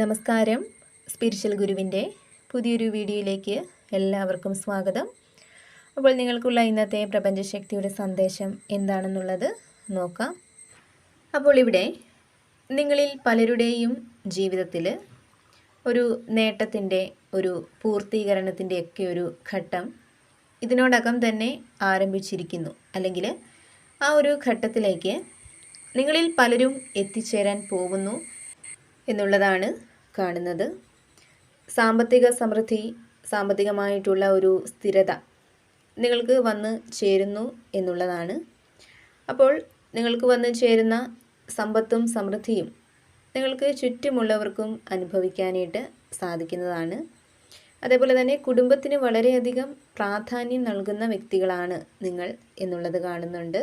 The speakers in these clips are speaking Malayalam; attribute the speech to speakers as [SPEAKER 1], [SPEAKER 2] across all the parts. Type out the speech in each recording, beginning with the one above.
[SPEAKER 1] നമസ്കാരം. സ്പിരിച്വൽ ഗുരുവിന്റെ പുതിയൊരു വീഡിയോയിലേക്ക് എല്ലാവർക്കും സ്വാഗതം. അപ്പോൾ നിങ്ങൾക്കുള്ള ഇന്നത്തെ പ്രപഞ്ചശക്തിയുടെ സന്ദേശം എന്താണെന്നുള്ളത് നോക്കാം. അപ്പോൾ ഇവിടെ നിങ്ങളിൽ പലരുടെയും ജീവിതത്തിൽ ഒരു നേട്ടത്തിന്റെ ഒരു പൂർത്തീകരണത്തിന്റെയൊക്കെ ഒരു ഘട്ടം ഇതിനോടകം തന്നെ ആരംഭിച്ചിരിക്കുന്നു. അല്ലെങ്കിൽ ആ ഒരു ഘട്ടത്തിലേക്ക് നിങ്ങളിൽ പലരും എത്തിച്ചേരാൻ പോകുന്നു. എന്നുള്ളതാണ് കാണുന്നത്. സാമ്പത്തിക സമൃദ്ധി സാമ്പത്തികമായിട്ടുള്ള ഒരു സ്ഥിരത നിങ്ങൾക്ക് വന്ന് ചേരുന്നു എന്നുള്ളതാണ്. അപ്പോൾ നിങ്ങൾക്ക് വന്ന് ചേരുന്ന സമ്പത്തും സമൃദ്ധിയും നിങ്ങൾക്ക് ചുറ്റുമുള്ളവർക്കും അനുഭവിക്കാനായിട്ട് സാധിക്കുന്നതാണ്. അതേപോലെ തന്നെ കുടുംബത്തിന് വളരെയധികം പ്രാധാന്യം നൽകുന്ന വ്യക്തികളാണ് നിങ്ങൾ എന്നുള്ളത് കാണുന്നുണ്ട്.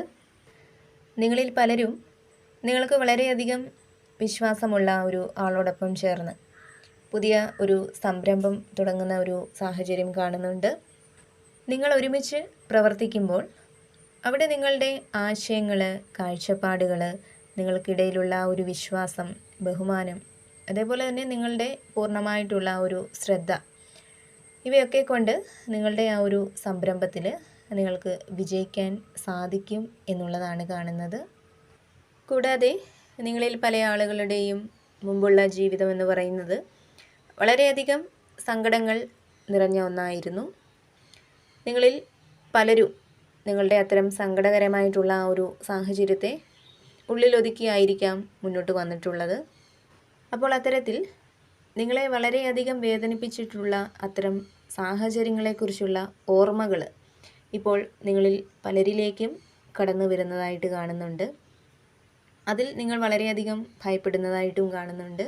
[SPEAKER 1] നിങ്ങളിൽ പലരും നിങ്ങൾക്ക് വളരെയധികം വിശ്വാസമുള്ള ഒരു ആളോടൊപ്പം ചേർന്ന് പുതിയ ഒരു സംരംഭം തുടങ്ങുന്ന ഒരു സാഹചര്യം കാണുന്നുണ്ട്. നിങ്ങൾ ഒരുമിച്ച് പ്രവർത്തിക്കുമ്പോൾ അവിടെ നിങ്ങളുടെ ആശയങ്ങൾ കാഴ്ചപ്പാടുകൾ നിങ്ങൾക്കിടയിലുള്ള ഒരു വിശ്വാസം ബഹുമാനം അതേപോലെ തന്നെ നിങ്ങളുടെ പൂർണമായിട്ടുള്ള ഒരു ശ്രദ്ധ ഇവയൊക്കെ കൊണ്ട് നിങ്ങളുടെ ആ ഒരു സംരംഭത്തിൽ നിങ്ങൾക്ക് വിജയിക്കാൻ സാധിക്കും എന്നുള്ളതാണ് കാണുന്നത്. കൂടാതെ നിങ്ങളിൽ പല ആളുകളുടെയും മുമ്പുള്ള ജീവിതം എന്ന് പറയുന്നത് വളരെയധികം സങ്കടങ്ങൾ നിറഞ്ഞ ഒന്നായിരുന്നു. നിങ്ങളിൽ പലരും നിങ്ങളുടെ അത്തരം സങ്കടകരമായിട്ടുള്ള ആ ഒരു സാഹചര്യത്തെ ഉള്ളിലൊതുക്കിയായിരിക്കാം മുന്നോട്ട് വന്നിട്ടുള്ളത്. അപ്പോൾ അത്തരത്തിൽ നിങ്ങളെ വളരെയധികം വേദനിപ്പിച്ചിട്ടുള്ള അത്തരം സാഹചര്യങ്ങളെക്കുറിച്ചുള്ള ഓർമ്മകൾ ഇപ്പോൾ നിങ്ങളിൽ പലരിലേക്കും കടന്നു വരുന്നതായിട്ട് കാണുന്നുണ്ട്. അതിൽ നിങ്ങൾ വളരെയധികം ഭയപ്പെടുന്നതായിട്ടും കാണുന്നുണ്ട്.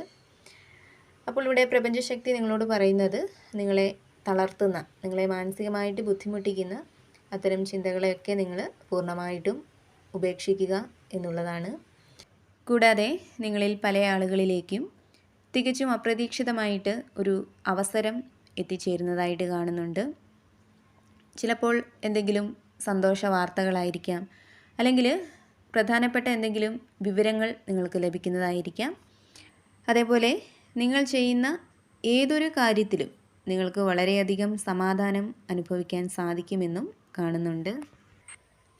[SPEAKER 1] അപ്പോൾ ഇവിടെ പ്രപഞ്ചശക്തി നിങ്ങളോട് പറയുന്നത് നിങ്ങളെ തളർത്തുന്ന നിങ്ങളെ മാനസികമായിട്ട് ബുദ്ധിമുട്ടിക്കുന്ന അത്തരം ചിന്തകളെയൊക്കെ നിങ്ങൾ പൂർണമായിട്ടും ഉപേക്ഷിക്കുക എന്നുള്ളതാണ്. കൂടാതെ നിങ്ങളിൽ പല ആളുകളിലേക്കും തികച്ചും അപ്രതീക്ഷിതമായിട്ട് ഒരു അവസരം എത്തിച്ചേരുന്നതായിട്ട് കാണുന്നുണ്ട്. ചിലപ്പോൾ എന്തെങ്കിലും സന്തോഷ വാർത്തകളായിരിക്കാം അല്ലെങ്കിൽ പ്രധാനപ്പെട്ട എന്തെങ്കിലും വിവരങ്ങൾ നിങ്ങൾക്ക് ലഭിക്കുന്നതായിരിക്കാം. അതേപോലെ നിങ്ങൾ ചെയ്യുന്ന ഏതൊരു കാര്യത്തിലും നിങ്ങൾക്ക് വളരെയധികം സമാധാനം അനുഭവിക്കാൻ സാധിക്കുമെന്നും കാണുന്നുണ്ട്.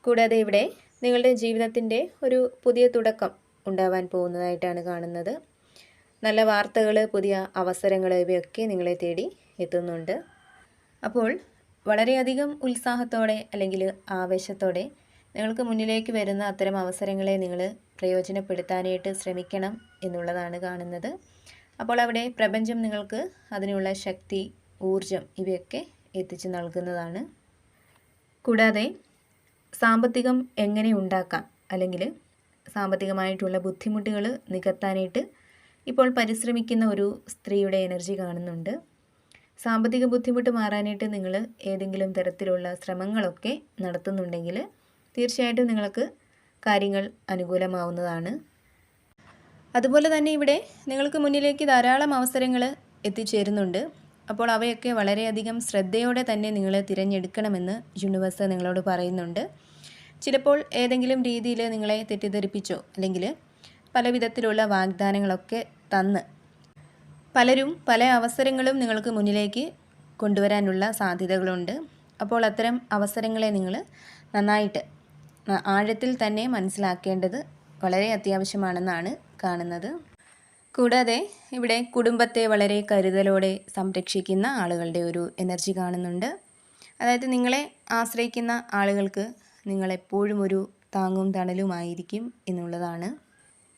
[SPEAKER 1] കൂടാതെ ഇവിടെ നിങ്ങളുടെ ജീവിതത്തിന്റെ ഒരു പുതിയ തുടക്കം ഉണ്ടാവാൻ പോകുന്നതായിട്ടാണ് കാണുന്നത്. നല്ല വാർത്തകൾ പുതിയ അവസരങ്ങൾ ഇവയൊക്കെ നിങ്ങളെ തേടി എത്തുന്നുണ്ട്. അപ്പോൾ വളരെയധികം ഉത്സാഹത്തോടെ അല്ലെങ്കിൽ ആവേശത്തോടെ നിങ്ങൾക്ക് മുന്നിലേക്ക് വരുന്ന അത്തരം അവസരങ്ങളെ നിങ്ങൾ പ്രയോജനപ്പെടുത്താനായിട്ട് ശ്രമിക്കണം എന്നുള്ളതാണ് കാണുന്നത്. അപ്പോൾ അവിടെ പ്രപഞ്ചം നിങ്ങൾക്ക് അതിനുള്ള ശക്തി ഊർജം ഇവയൊക്കെ എത്തിച്ചു നൽകുന്നതാണ്. കൂടാതെ സാമ്പത്തികം എങ്ങനെ ഉണ്ടാക്കാം? അല്ലെങ്കിൽ സാമ്പത്തികമായിട്ടുള്ള ബുദ്ധിമുട്ടുകൾ നികത്താനായിട്ട് ഇപ്പോൾ പരിശ്രമിക്കുന്ന ഒരു സ്ത്രീയുടെ എനർജി കാണുന്നുണ്ട്. സാമ്പത്തിക ബുദ്ധിമുട്ട് മാറാനായിട്ട് നിങ്ങൾ ഏതെങ്കിലും തരത്തിലുള്ള ശ്രമങ്ങളൊക്കെ നടത്തുന്നുണ്ടെങ്കിൽ തീർച്ചയായിട്ടും നിങ്ങൾക്ക് കാര്യങ്ങൾ അനുകൂലമാവുന്നതാണ്. അതുപോലെ തന്നെ ഇവിടെ നിങ്ങൾക്ക് മുന്നിലേക്ക് ധാരാളം അവസരങ്ങൾ എത്തിച്ചേരുന്നുണ്ട്. അപ്പോൾ അവയൊക്കെ വളരെയധികം ശ്രദ്ധയോടെ തന്നെ നിങ്ങൾ തിരഞ്ഞെടുക്കണമെന്ന് യൂണിവേഴ്സ് നിങ്ങളോട് പറയുന്നുണ്ട്. ചിലപ്പോൾ ഏതെങ്കിലും രീതിയിൽ നിങ്ങളെ തെറ്റിദ്ധരിപ്പിച്ചോ അല്ലെങ്കിൽ പല വിധത്തിലുള്ള വാഗ്ദാനങ്ങളൊക്കെ തന്ന് പലരും പല അവസരങ്ങളും നിങ്ങൾക്ക് മുന്നിലേക്ക് കൊണ്ടുവരാനുള്ള സാധ്യതകളുണ്ട്. അപ്പോൾ അത്തരം അവസരങ്ങളെ നിങ്ങൾ നന്നായിട്ട് ആഴത്തിൽ തന്നെ മനസ്സിലാക്കേണ്ടത് വളരെ അത്യാവശ്യമാണെന്നാണ് കാണുന്നത്. കൂടാതെ ഇവിടെ കുടുംബത്തെ വളരെ കരുതലോടെ സംരക്ഷിക്കുന്ന ആളുകളുടെ ഒരു എനർജി കാണുന്നുണ്ട്. അതായത് നിങ്ങളെ ആശ്രയിക്കുന്ന ആളുകൾക്ക് നിങ്ങളെപ്പോഴും ഒരു താങ്ങും തണലുമായിരിക്കും എന്നുള്ളതാണ്.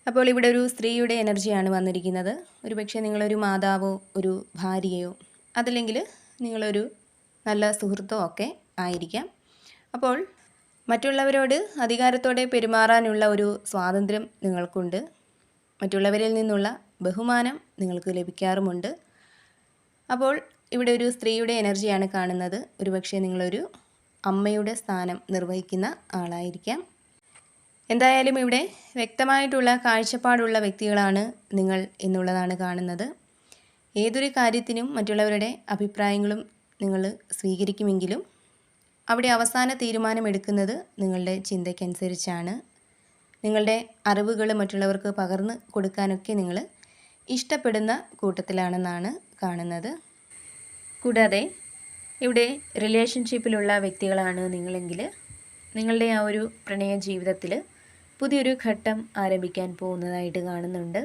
[SPEAKER 1] അപ്പോൾ ഇവിടെ ഒരു സ്ത്രീയുടെ എനർജിയാണ് വന്നിരിക്കുന്നത്. ഒരുപക്ഷെ നിങ്ങളൊരു മാതാവോ ഒരു ഭാര്യയോ അതല്ലെങ്കിൽ നിങ്ങളൊരു നല്ല സുഹൃത്തോ ഒക്കെ ആയിരിക്കാം. അപ്പോൾ മറ്റുള്ളവരോട് അധികാരത്തോടെ പെരുമാറാനുള്ള ഒരു സ്വാതന്ത്ര്യം നിങ്ങൾക്കുണ്ട്. മറ്റുള്ളവരിൽ നിന്നുള്ള ബഹുമാനം നിങ്ങൾക്ക് ലഭിക്കാറുമുണ്ട്. അപ്പോൾ ഇവിടെ ഒരു സ്ത്രീയുടെ എനർജിയാണ് കാണുന്നത്. ഒരുപക്ഷെ നിങ്ങളൊരു അമ്മയുടെ സ്ഥാനം നിർവഹിക്കുന്ന ആളായിരിക്കാം. എന്തായാലും ഇവിടെ വ്യക്തമായിട്ടുള്ള കാഴ്ചപ്പാടുള്ള വ്യക്തികളാണ് നിങ്ങൾ എന്നുള്ളതാണ് കാണുന്നത്. ഏതൊരു കാര്യത്തിനും മറ്റുള്ളവരുടെ അഭിപ്രായങ്ങളും നിങ്ങൾ സ്വീകരിക്കുമെങ്കിലും അവിടെ അവസാന തീരുമാനമെടുക്കുന്നത് നിങ്ങളുടെ ചിന്തയ്ക്കനുസരിച്ചാണ്. നിങ്ങളുടെ അറിവുകൾ മറ്റുള്ളവർക്ക് പകർന്ന് കൊടുക്കാനൊക്കെ നിങ്ങൾ ഇഷ്ടപ്പെടുന്ന കൂട്ടത്തിലാണെന്നാണ് കാണുന്നത്. കൂടാതെ ഇവിടെ റിലേഷൻഷിപ്പിലുള്ള വ്യക്തികളാണ് നിങ്ങളെങ്കിൽ നിങ്ങളുടെ ആ ഒരു പ്രണയ ജീവിതത്തിൽ പുതിയൊരു ഘട്ടം ആരംഭിക്കാൻ പോകുന്നതായിട്ട് കാണുന്നുണ്ട്.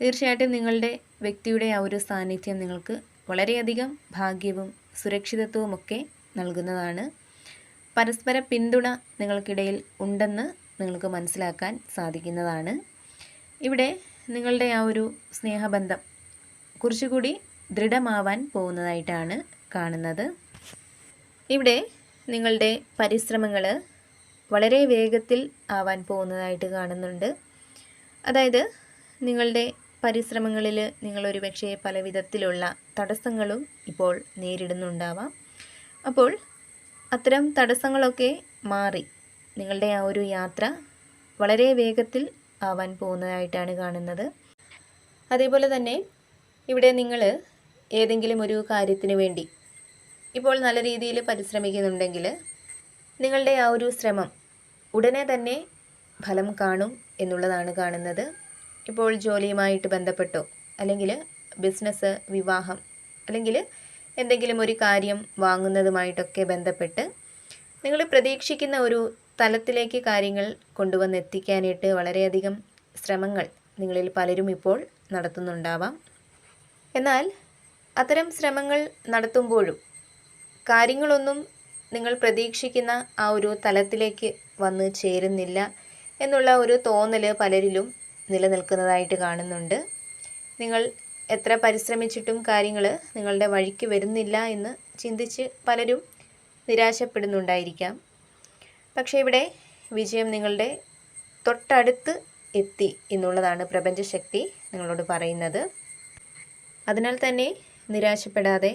[SPEAKER 1] തീർച്ചയായിട്ടും നിങ്ങളുടെ വ്യക്തിയുടെ ആ ഒരു സാന്നിധ്യം നിങ്ങൾക്ക് വളരെയധികം ഭാഗ്യവും സുരക്ഷിതത്വവും ഒക്കെ നൽകുന്നതാണ്. പരസ്പര പിന്തുണ നിങ്ങൾക്കിടയിൽ ഉണ്ടെന്ന് നിങ്ങൾക്ക് മനസ്സിലാക്കാൻ സാധിക്കുന്നതാണ്. ഇവിടെ നിങ്ങളുടെ ആ ഒരു സ്നേഹബന്ധം കുറച്ചുകൂടി ദൃഢമാവാൻ പോകുന്നതായിട്ടാണ് കാണുന്നത്. ഇവിടെ നിങ്ങളുടെ പരിശ്രമങ്ങൾ വളരെ വേഗത്തിൽ ആവാൻ പോകുന്നതായിട്ട് കാണുന്നുണ്ട്. അതായത് നിങ്ങളുടെ പരിശ്രമങ്ങളിൽ നിങ്ങളൊരു പക്ഷേ പല വിധത്തിലുള്ള തടസ്സങ്ങളും ഇപ്പോൾ നേരിടുന്നുണ്ടാവാം. അപ്പോൾ അത്തരം തടസ്സങ്ങളൊക്കെ മാറി. നിങ്ങളുടെ ആ ഒരു യാത്ര വളരെ വേഗത്തിൽ ആവാൻ പോകുന്നതായിട്ടാണ് കാണുന്നത്. അതേപോലെ തന്നെ ഇവിടെ നിങ്ങൾ ഏതെങ്കിലും ഒരു കാര്യത്തിന് വേണ്ടി ഇപ്പോൾ നല്ല രീതിയിൽ പരിശ്രമിക്കുന്നുണ്ടെങ്കിൽ നിങ്ങളുടെ ആ ഒരു ശ്രമം ഉടനെ തന്നെ ഫലം കാണും എന്നുള്ളതാണ് കാണുന്നത്. ഇപ്പോൾ ജോലിയുമായിട്ട് ബന്ധപ്പെട്ടോ അല്ലെങ്കിൽ ബിസിനസ് വിവാഹം അല്ലെങ്കിൽ എന്തെങ്കിലും ഒരു കാര്യം വാങ്ങുന്നതുമായിട്ടൊക്കെ ബന്ധപ്പെട്ട് നിങ്ങൾ പ്രതീക്ഷിക്കുന്ന ഒരു തലത്തിലേക്ക് കാര്യങ്ങൾ കൊണ്ടുവന്ന് എത്തിക്കാനായിട്ട് വളരെയധികം ശ്രമങ്ങൾ നിങ്ങളിൽ പലരും ഇപ്പോൾ നടത്തുന്നുണ്ടാവാം. എന്നാൽ അത്തരം ശ്രമങ്ങൾ നടത്തുമ്പോഴും കാര്യങ്ങളൊന്നും നിങ്ങൾ പ്രതീക്ഷിക്കുന്ന ആ ഒരു തലത്തിലേക്ക് വന്ന് ചേരുന്നില്ല എന്നുള്ള ഒരു തോന്നൽ പലരിലും നിലനിൽക്കുന്നതായിട്ട് കാണുന്നുണ്ട്. നിങ്ങൾ എത്ര പരിശ്രമിച്ചിട്ടും കാര്യങ്ങൾ നിങ്ങളുടെ വഴിക്ക് വരുന്നില്ല എന്ന് ചിന്തിച്ച് പലരും നിരാശപ്പെടുന്നുണ്ടായിരിക്കാം. പക്ഷേ ഇവിടെ വിജയം നിങ്ങളുടെ തൊട്ടടുത്ത് എത്തി എന്നുള്ളതാണ് പ്രപഞ്ചശക്തി നിങ്ങളോട് പറയുന്നത്. അതിനാൽ തന്നെ നിരാശപ്പെടാതെ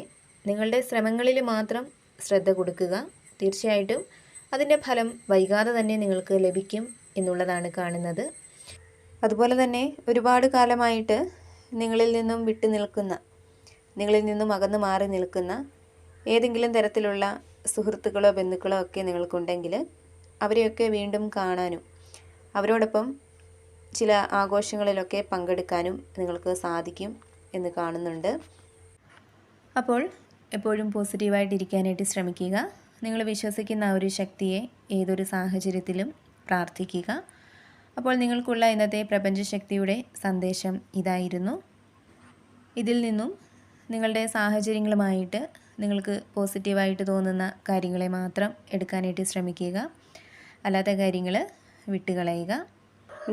[SPEAKER 1] നിങ്ങളുടെ ശ്രമങ്ങളിൽ മാത്രം ശ്രദ്ധ കൊടുക്കുക. തീർച്ചയായിട്ടും അതിന്റെ ഫലം വൈകാതെ തന്നെ നിങ്ങൾക്ക് ലഭിക്കും എന്നുള്ളതാണ് കാണുന്നത്. അതുപോലെ തന്നെ ഒരുപാട് കാലമായിട്ട് നിങ്ങളിൽ നിന്നും വിട്ടു നിൽക്കുന്ന നിങ്ങളിൽ നിന്നും അകന്നു മാറി നിൽക്കുന്ന ഏതെങ്കിലും തരത്തിലുള്ള സുഹൃത്തുക്കളോ ബന്ധുക്കളോ ഒക്കെ നിങ്ങൾക്കുണ്ടെങ്കിൽ അവരെയൊക്കെ വീണ്ടും കാണാനും അവരോടൊപ്പം ചില ആഘോഷങ്ങളിലൊക്കെ പങ്കെടുക്കാനും നിങ്ങൾക്ക് സാധിക്കും എന്ന് കാണുന്നുണ്ട്. അപ്പോൾ എപ്പോഴും പോസിറ്റീവായിട്ടിരിക്കാനായിട്ട് ശ്രമിക്കുക. നിങ്ങൾ വിശ്വസിക്കുന്ന ആ ഒരു ശക്തിയെ ഏതൊരു സാഹചര്യത്തിലും പ്രാർത്ഥിക്കുക. അപ്പോൾ നിങ്ങൾക്കുള്ള ഇന്നത്തെ പ്രപഞ്ചശക്തിയുടെ സന്ദേശം ഇതായിരുന്നു. ഇതിൽ നിന്നും നിങ്ങളുടെ സാഹചര്യങ്ങളുമായിട്ട് നിങ്ങൾക്ക് പോസിറ്റീവായിട്ട് തോന്നുന്ന കാര്യങ്ങളെ മാത്രം എടുക്കാനായിട്ട് ശ്രമിക്കുക. അല്ലാത്ത കാര്യങ്ങൾ വിട്ടുകളയുക.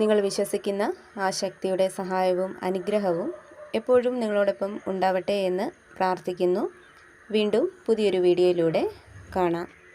[SPEAKER 1] നിങ്ങൾ വിശ്വസിക്കുന്ന ആ ശക്തിയുടെ സഹായവും അനുഗ്രഹവും എപ്പോഴും നിങ്ങളോടൊപ്പം ഉണ്ടാവട്ടെ എന്ന് പ്രാർത്ഥിക്കുന്നു. വീണ്ടും പുതിയൊരു വീഡിയോയിലൂടെ കാണാം.